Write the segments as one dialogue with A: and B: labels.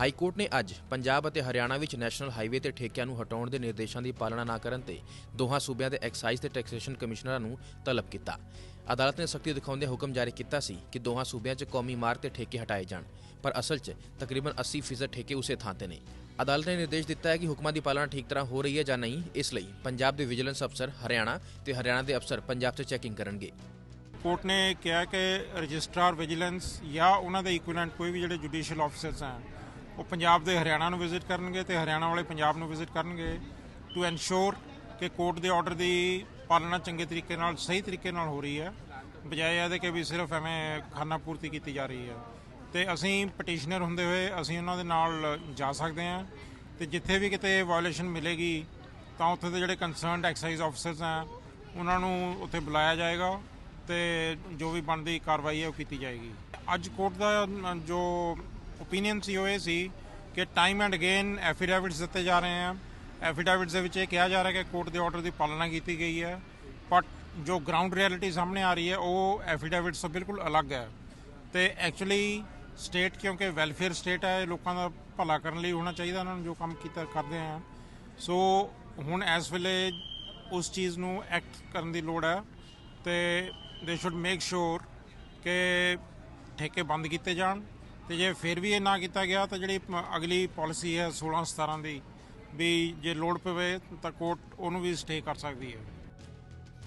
A: High court ਨੇ ਅੱਜ ਪੰਜਾਬ ਅਤੇ ਹਰਿਆਣਾ ਵਿੱਚ ਨੈਸ਼ਨਲ ਹਾਈਵੇ ਤੇ ਠੇਕਿਆਂ ਨੂੰ ਹਟਾਉਣ ਦੇ ਨਿਰਦੇਸ਼ਾਂ ਦੀ ਪਾਲਣਾ ਨਾ ਕਰਨ ਤੇ ਦੋਹਾਂ ਸੂਬਿਆਂ ਦੇ ਐਕਸਾਈਜ਼ ਤੇ ਟੈਕਸੇਸ਼ਨ ਕਮਿਸ਼ਨਰਾਂ ਨੂੰ ਤਲਬ ਕੀਤਾ। ਅਦਾਲਤ ਨੇ ਸਖਤੀ ਦਿਖਾਉਂਦੇ ਹੁਕਮ ਜਾਰੀ ਕੀਤਾ ਸੀ ਕਿ ਦੋਹਾਂ ਸੂਬਿਆਂ 'ਚ ਕੌਮੀ ਮਾਰਗ ਤੇ ਠੇਕੇ ਹਟਾਏ ਜਾਣ, ਪਰ ਅਸਲ 'ਚ ਤਕਰੀਬਨ 80% ਠੇਕੇ ਉਸੇ ਥਾਂ ਤੇ ਨੇ। ਅਦਾਲਤ ਨੇ ਨਿਰਦੇਸ਼ ਦਿੱਤਾ ਹੈ ਕਿ ਹੁਕਮਾਂ ਦੀ ਪਾਲਣਾ ਠੀਕ ਤਰ੍ਹਾਂ ਹੋ ਰਹੀ ਹੈ ਜਾਂ ਨਹੀਂ, ਇਸ ਲਈ ਪੰਜਾਬ ਦੇ ਵਿਜੀਲੈਂਸ ਅਫਸਰ ਹਰਿਆਣਾ ਤੇ ਹਰਿਆਣਾ ਦੇ ਅਫਸਰ ਪੰਜਾਬ 'ਚ ਚੈਕਿੰਗ ਕਰਨਗੇ।
B: ਕੋਰਟ ਨੇ ਕਿਹਾ ਕਿ ਰਜਿਸਟਰਾਰ ਵਿਜੀਲੈਂਸ ਜਾਂ ਉਹਨਾਂ ਦੇ ਇਕੁਇਵਲੈਂਟ ਕੋਈ ਵੀ ਜਿਹੜੇ ਜੁਡੀਸ਼ੀਅਲ ਆਫੀਸਰਸ ਹਨ ਉਹ ਪੰਜਾਬ ਦੇ ਹਰਿਆਣਾ ਨੂੰ ਵਿਜ਼ਿਟ ਕਰਨਗੇ ਤੇ ਹਰਿਆਣਾ ਵਾਲੇ ਪੰਜਾਬ ਨੂੰ ਵਿਜ਼ਿਟ ਕਰਨਗੇ ਟੂ ਐਨਸ਼ੋਰ ਕਿ ਕੋਰਟ ਦੇ ਆਰਡਰ ਦੀ ਪਾਲਣਾ ਚੰਗੇ ਤਰੀਕੇ ਨਾਲ, ਸਹੀ ਤਰੀਕੇ ਨਾਲ ਹੋ ਰਹੀ ਹੈ, ਬਜਾਏ ਇਹਦੇ ਕਿ ਵੀ ਸਿਰਫ ਐਵੇਂ ਖਾਨਾ ਪੂਰਤੀ ਕੀਤੀ ਜਾ ਰਹੀ ਹੈ। ਤੇ ਅਸੀਂ ਪਟੀਸ਼ਨਰ ਹੁੰਦੇ ਹੋਏ ਅਸੀਂ ਉਹਨਾਂ ਦੇ ਨਾਲ ਜਾ ਸਕਦੇ ਹਾਂ ਤੇ ਜਿੱਥੇ ਵੀ ਕਿਤੇ ਵਾਇਓਲੇਸ਼ਨ ਮਿਲੇਗੀ ਤਾਂ ਉੱਥੇ ਦੇ ਜਿਹੜੇ ਕੰਸਰਨਡ ਐਕਸਾਈਜ਼ ਆਫੀਸਰਸ ਆ ਉਹਨਾਂ ਨੂੰ ਉੱਥੇ ਬੁਲਾਇਆ ਜਾਏਗਾ ਤੇ ਜੋ ਵੀ ਬਣਦੀ ਕਾਰਵਾਈ ਹੈ ਉਹ ਕੀਤੀ ਜਾਏਗੀ। ਅੱਜ ਕੋਰਟ ਦਾ ਜੋ ਓਪੀਨੀਅਨ ਸੀ ਉਹ ਇਹ ਸੀ ਕਿ ਟਾਈਮ ਐਂਡ ਅਗੇਨ ਐਫੀਡੈਵਿਟਸ ਦਿੱਤੇ ਜਾ ਰਹੇ ਹਨ ਐਫੀਡੈਵਿਟਸ ਦੇ ਵਿੱਚ ਇਹ ਕਿਹਾ ਜਾ ਰਿਹਾ ਕਿ ਕੋਰਟ ਦੇ ਆਰਡਰ ਦੀ ਪਾਲਣਾ ਕੀਤੀ ਗਈ ਹੈ। ਬਟ ਜੋ ਗਰਾਊਂਡ ਰਿਐਲਿਟੀ ਸਾਹਮਣੇ ਆ ਰਹੀ ਹੈ, ਉਹ ਐਫੀਡੈਵਿਟਸ ਤੋਂ ਬਿਲਕੁਲ ਅਲੱਗ ਹੈ। ਤੇ ਐਕਚੁਅਲੀ ਸਟੇਟ ਕਿਉਂਕਿ ਵੈਲਫੇਅਰ ਸਟੇਟ ਹੈ ਲੋਕਾਂ ਦਾ ਭਲਾ ਕਰਨ ਲਈ ਹੋਣਾ ਚਾਹੀਦਾ, ਉਹਨਾਂ ਨੂੰ ਜੋ ਕੰਮ ਕੀਤਾ, ਕਰਦੇ ਆ। ਸੋ ਹੁਣ ਇਸ ਵੇਲੇ ਉਸ ਚੀਜ਼ ਨੂੰ ਐਕਟ ਕਰਨ ਦੀ ਲੋੜ ਹੈ ਤੇ ਦੇ ਸ਼ੁੱਡ ਮੇਕ ਸ਼ੋਰ ਕਿ ਠੇਕੇ ਬੰਦ ਕੀਤੇ ਜਾਣ। ਤੇ ਜੇ ਫਿਰ ਵੀ ਇਹ ਨਾ ਕੀਤਾ ਗਿਆ ਤਾਂ ਜਿਹੜੀ ਅਗਲੀ ਪਾਲਿਸੀ ਹੈ 16 17 ਦੀ, ਵੀ ਜੇ ਲੋੜ ਪਵੇ ਤਾਂ ਕੋਰਟ ਉਹਨੂੰ ਵੀ ਸਟੇ ਕਰ ਸਕਦੀ ਹੈ।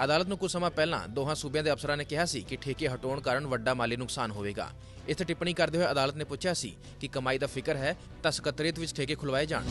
A: ਅਦਾਲਤ ਨੂੰ ਕੁਝ ਸਮਾਂ ਪਹਿਲਾਂ ਦੋਹਾਂ ਸੂਬਿਆਂ ਦੇ ਅਫਸਰਾਂ ਨੇ ਕਿਹਾ ਸੀ ਕਿ ਠੇਕੇ ਹਟਾਉਣ ਕਾਰਨ ਵੱਡਾ ਮਾਲੀ ਨੁਕਸਾਨ ਹੋਵੇਗਾ। ਇੱਥੇ ਟਿੱਪਣੀ ਕਰਦੇ ਹੋਏ ਅਦਾਲਤ ਨੇ ਪੁੱਛਿਆ ਸੀ ਕਿ ਕਮਾਈ ਦਾ ਫਿਕਰ ਹੈ ਤਾਂ ਸਕੱਤਰੇਤ ਵਿੱਚ ਠੇਕੇ ਖੁਲਵਾਏ ਜਾਣ।